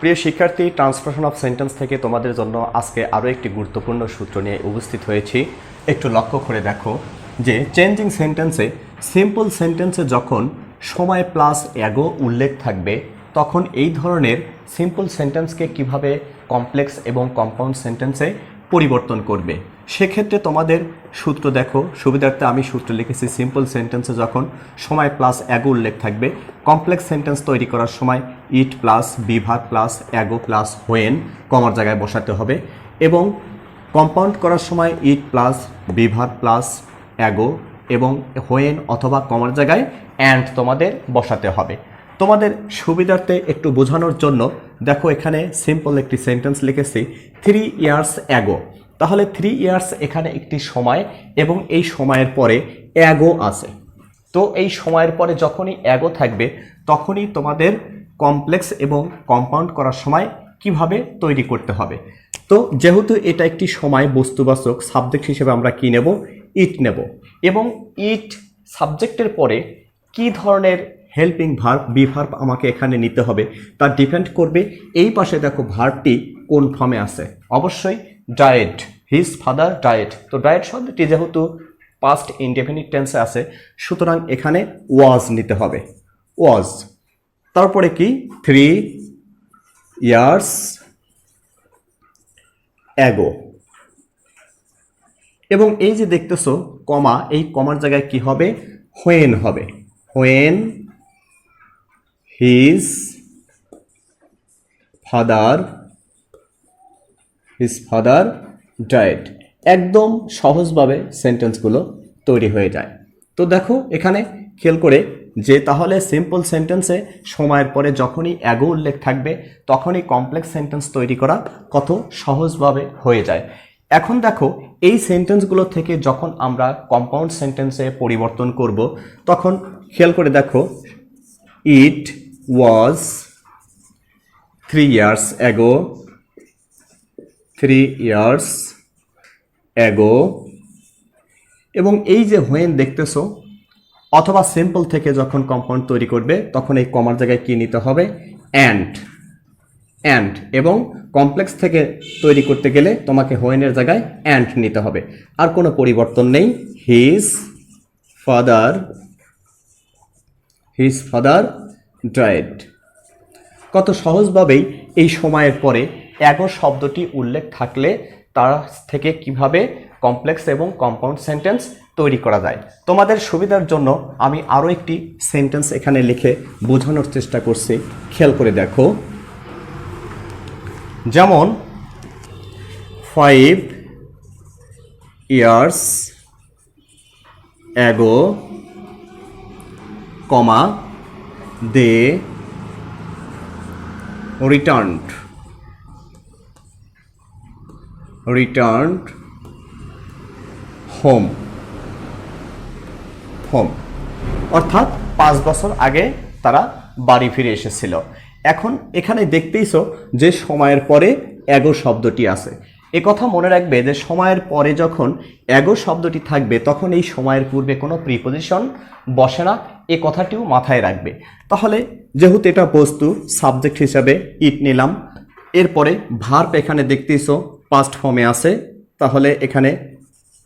প্রিয় শিক্ষার্থী, ট্রান্সফারেশন of sentence থেকে তোমাদের জন্য আজকে আরও একটি গুরুত্বপূর্ণ সূত্র নিয়ে উপস্থিত হয়েছি। একটু লক্ষ্য করে দেখো যে চেঞ্জিং সেন্টেন্সে সিম্পল সেন্টেন্সে যখন সময় প্লাস অ্যাগো উল্লেখ থাকবে, তখন এই ধরনের সিম্পল সেন্টেন্সকে কীভাবে কমপ্লেক্স এবং কম্পাউন্ড সেন্টেন্সে পরিবর্তন করবে? সেক্ষেত্রে তোমাদের সূত্র দেখো, সুবিধার্থে আমি সূত্র লিখেছি সিম্পল সেন্টেন্সে যখন সময় প্লাস অ্যাগো উল্লেখ থাকবে কমপ্লেক্স সেন্টেন্স তৈরি করার সময় ইট প্লাস বিভাগ প্লাস অ্যাগো প্লাস হোয়েন কমার জায়গায় বসাতে হবে এবং কম্পাউন্ড করার সময় ইট প্লাস বিভাগ প্লাস অ্যাগো এবং হোয়েন অথবা কমার জায়গায় অ্যান্ড তোমাদের বসাতে হবে। তোমাদের সুবিধার্থে একটু বোঝানোর জন্য দেখো এখানে সিম্পল একটি সেন্টেন্স লিখেছি থ্রি ইয়ার্স অ্যাগো তাহলে থ্রি ইয়ার্স এখানে একটি সময় এবং এই সময়ের পরে অ্যাগো আছে। তো এই সময়ের পরে যখনই অ্যাগো থাকবে, তখনই তোমাদের কমপ্লেক্স এবং কম্পাউন্ড করার সময় কীভাবে তৈরি করতে হবে। তো যেহেতু এটা একটি সময় বস্তুবাচক সাবজেক্ট হিসেবে আমরা কি নেব? ইট নেব। এবং ইট সাবজেক্টের পরে কি ধরনের হেল্পিং ভার্ব বি ভার্ব আমাকে এখানে নিতে হবে, তা ডিপেন্ড করবে এই পাশে দেখো ভার্বটি কোন ফর্মে আছে। অবশ্যই ডায়েট হিজ ফাদার ডায়েট তো ডায়েট শব্দটি যেহেতু পাস্ট ইনডেফিনিট টেন্সে আছে, সুতরাং এখানে ওয়াজ নিতে হবে। ওয়াজ তারপরে কি? থ্রি ইয়ার্স অ্যাগো এবং এই যে দেখতেছো, কমা, এই কমার জায়গায় কি হবে? হোয়েন হবে। When his father his father died একদম সহজভাবে সেন্টেন্সগুলো তৈরি হয়ে যায়। তো দেখো, এখানে খেয়াল করে যে তাহলে সিম্পল সেন্টেন্সে সময়ের পরে যখনই অ্যাগো উল্লেখ থাকবে, তখনই কমপ্লেক্স সেন্টেন্স তৈরি করা কত সহজভাবে হয়ে যায়। এখন দেখো, এই সেন্টেন্সগুলো থেকে যখন আমরা কম্পাউন্ড সেন্টেন্সে পরিবর্তন করব, তখন খেয়াল করে দেখো it was three years ago three years ago এবং এই যে হোয়েন দেখতেছো অথবা সিম্পল থেকে যখন কম্পাউন্ড তৈরি করবে, তখন এই কমার জায়গায় কি নিতে হবে? অ্যান্ড অ্যান্ড এবং কমপ্লেক্স থেকে তৈরি করতে গেলে তোমাকে হোয়েনের জায়গায় অ্যান্ড নিতে হবে। আর কোনো পরিবর্তন নেই। His father his father died কত সহজভাবেই এই সময়ের পরে অ্যাগো শব্দটি উল্লেখ থাকলে তার থেকে কীভাবে কমপ্লেক্স এবং কম্পাউন্ড সেন্টেন্স তৈরি করা যায়। তোমাদের সুবিধার জন্য আমি আরও একটি সেন্টেন্স এখানে লিখে বোঝানোর চেষ্টা করছি। খেয়াল করে দেখো। যেমন five years ago comma they returned. Returned home home অর্থাৎ পাঁচ বছর আগে তারা বাড়ি ফিরে এসেছিল। এখন এখানে দেখতেইছো যে সময়ের পরে এগো শব্দটি আছে। এ কথা মনে রাখবে যে সময়ের পরে যখন এগো শব্দটি থাকবে, তখন এই সময়ের পূর্বে কোনো প্রিপোজিশন বসে না। এ কথাটিও মাথায় রাখবে। তাহলে যেহেতু এটা বস্তু, সাবজেক্ট হিসাবে ইট নিলাম, এরপরে ভার্ব এখানে দেখতেইছো পাস্ট ফর্মে আছে। তাহলে এখানে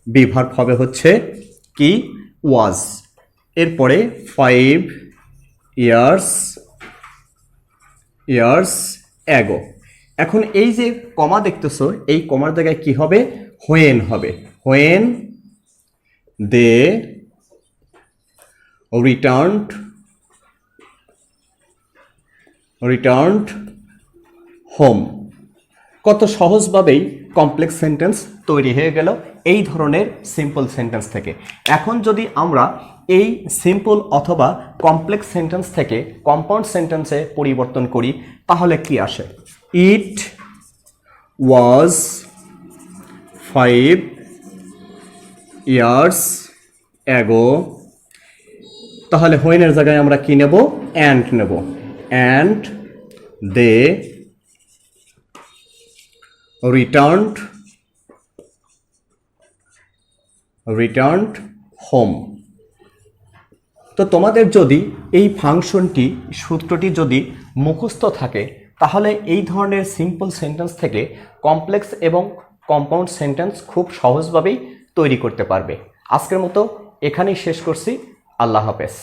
বিভার্ব হবে হচ্ছে কি? ওয়াজ। এরপরে ফাইভ ইয়ার্স ইয়ার্স অ্যাগো এখন এই যে কমা দেখতেছো, এই কমার জায়গায় কি হবে? হোয়েন হবে। When they returned returned home কত সহজভাবেই কমপ্লেক্স সেন্টেন্স তৈরি হয়ে গেল এই ধরনের সিম্পল সেন্টেন্স থেকে। এখন যদি আমরা এই সিম্পল অথবা কমপ্লেক্স সেন্টেন্স থেকে কম্পাউন্ড সেন্টেন্সে পরিবর্তন করি, তাহলে কি আসে? It was five years ago তাহলে হোয়েনের জায়গায় আমরা কি নেব? অ্যান্ড নেব। And they returned returned home. তো তোমাদের যদি এই ফাংশনটি, সূত্রটি যদি মুখস্থ থাকে, তাহলে এই ধরনের সিম্পল সেন্টেন্স থেকে কমপ্লেক্স এবং কম্পাউন্ড সেন্টেন্স খুব সহজভাবেই তৈরি করতে পারবে। আজকের মতো এখানেই শেষ করছি। আল্লাহ হাফেজ।